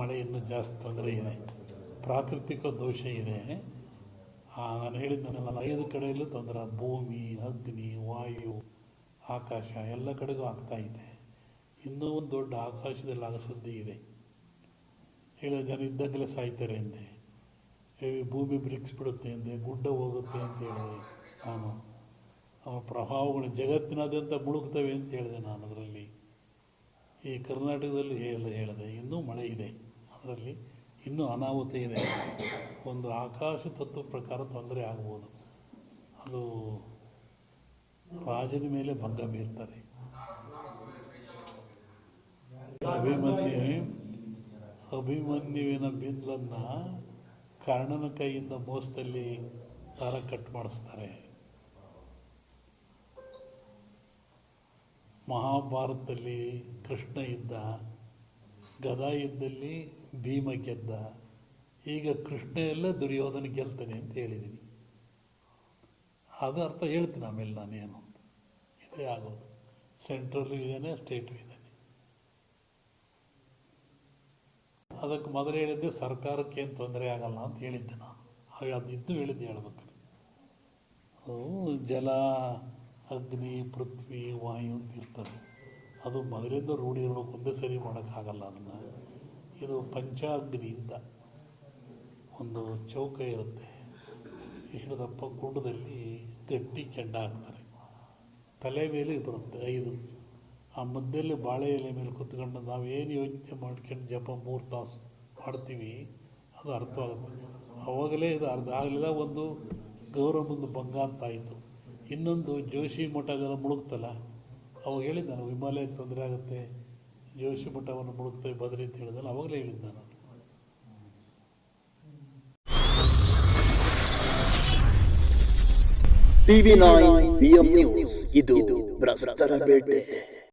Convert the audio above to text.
ಮಳೆ ಜಾಸ್ತಿ ತೊಂದರೆ ಇದೆ. ಪ್ರಾಕೃತಿಕ ದೋಷ ಇದೆ. ನಾನು ಹೇಳಿದ್ದೆನಲ್ಲ ಐದು ಕಡೆಯಲ್ಲೂ ತೊಂದರೆ. ಭೂಮಿ, ಅಗ್ನಿ, ವಾಯು, ಆಕಾಶ ಎಲ್ಲ ಕಡೆಗೂ ಆಗ್ತಾ ಇದೆ. ಇನ್ನೂ ಒಂದು ದೊಡ್ಡ ಆಕಾಶದಲ್ಲಿ ಆಗೋ ಸುದ್ದಿ ಇದೆ. ಹೇಳಿದ ಜನ ಇದ್ದಾಗಲೇ ಸಾಯ್ತಾರೆ ಎಂದೆ. ಭೂಮಿ ಬಿರುಕಿಸ್ಬಿಡುತ್ತೆ ಎಂದೆ. ಗುಡ್ಡ ಹೋಗುತ್ತೆ ಅಂತ ಹೇಳಿದೆ ನಾನು. ಆ ಪ್ರಭಾವಗಳು ಜಗತ್ತಿನಾದ್ಯಂತ ಮುಳುಗ್ತವೆ ಅಂತ ಹೇಳಿದೆ ನಾನು ಅದರಲ್ಲಿ. ಈ ಕರ್ನಾಟಕದಲ್ಲಿ ಹೇಳ ಹೇಳಿದೆ. ಇನ್ನೂ ಮಳೆ ಇದೆ. ಅದರಲ್ಲಿ ಇನ್ನೂ ಅನಾಹುತ ಇದೆ. ಒಂದು ಆಕಾಶ ತತ್ವ ಪ್ರಕಾರ ತೊಂದರೆ ಆಗ್ಬೋದು. ಅದು ರಾಜನ ಮೇಲೆ ಭಂಗ ಬೀರ್ತಾರೆ. ಅಭಿಮನ್ಯು, ಅಭಿಮನ್ಯುವಿನ ಬಿಂದಲನ್ನು ಕರ್ಣನ ಕೈಯಿಂದ ಮೋಸದಲ್ಲಿ ದಾರ ಕಟ್ ಮಾಡಿಸ್ತಾರೆ. ಮಹಾಭಾರತದಲ್ಲಿ ಕೃಷ್ಣ ಇದ್ದ ಗದಾ ಯುದ್ಧದಲ್ಲಿ ಭೀಮ ಗೆದ್ದ. ಈಗ ಕೃಷ್ಣ ಎಲ್ಲ ದುರ್ಯೋಧನ ಗೆಲ್ತಾನೆ ಅಂತ ಹೇಳಿದ್ದೀನಿ ಅದು ಅರ್ಥ ಹೇಳ್ತೀನಿ ಆಮೇಲೆ ನಾನೇನು ಅಂತ. ಇದೇ ಆಗೋದು. ಸೆಂಟ್ರಲ್ ಇದ್ದಾನೆ ಸ್ಟೇಟು ಇದ್ದಾನೆ ಅದಕ್ಕೆ ಮೊದಲು ಹೇಳಿದ್ದೆ ಸರ್ಕಾರಕ್ಕೇನು ತೊಂದರೆ ಆಗಲ್ಲ ಅಂತ ಹೇಳಿದ್ದೆ ನಾನು. ಹಾಗೆ ಅದು ಇದ್ದು ಹೇಳಿದ್ದೆ ಹೇಳ್ಬೇಕು. ಜಲ, ಅಗ್ನಿ, ಪೃಥ್ವಿ, ವಾಯು ಅಂತ ಇರ್ತದೆ. ಅದು ಮೊದಲಿಂದ ರೂಢಿ ಇರಬೇಕು ಒಂದೇ ಸರಿ ಮಾಡೋಕ್ಕಾಗಲ್ಲ ಅದನ್ನು. ಇದು ಪಂಚಾಗ್ನಿಯಿಂದ ಒಂದು ಚೌಕ ಇರುತ್ತೆ. ಹಿಡಿದಪ್ಪ ದಪ್ಪ ಕುಂಡದಲ್ಲಿ ಗಟ್ಟಿ ಚೆಂಡ ಹಾಕ್ತಾರೆ. ತಲೆ ಮೇಲೆ ಬರುತ್ತೆ, ಐದು. ಆ ಮಧ್ಯದಲ್ಲಿ ಬಾಳೆ ಎಲೆ ಮೇಲೆ ಕೂತ್ಕೊಂಡು ನಾವು ಏನು ಯೋಚನೆ ಮಾಡ್ಕೊಂಡು ಜಪ ಮೂರು ತಾಸು ಮಾಡ್ತೀವಿ, ಅದು ಅರ್ಥವಾಗುತ್ತೆ. ಅವಾಗಲೇ ಇದು ಅರ್ಧ ಆಗಲಿಲ್ಲ, ಒಂದು ಗೌರವದ ಭಂಗ ಅಂತ ಆಯಿತು. ಇನ್ನೊಂದು ಜೋಶಿ ಮಠದೆಲ್ಲ ಮುಳುಗ್ತಲ್ಲ ಅವಾಗ ಹೇಳಿದ್ದಾನೆ ನಾನು ಹಿಮಾಲಯಕ್ಕೆ ತೊಂದರೆ ಆಗುತ್ತೆ, ಜೋಶಿ ಮಠವನ್ನು ಮುಳುಗ್ತೇವೆ ಬದಲಿ ಅಂತ ಅವಾಗಲೇ ಹೇಳಿದ್ದಾನೆ ನಾನು ಅದು. ಟಿವಿ ನೈನ್ ಬಿಎಂ ನ್ಯೂಸ್, ಇದು ಭ್ರಷ್ಟರ ಬೇಟೆ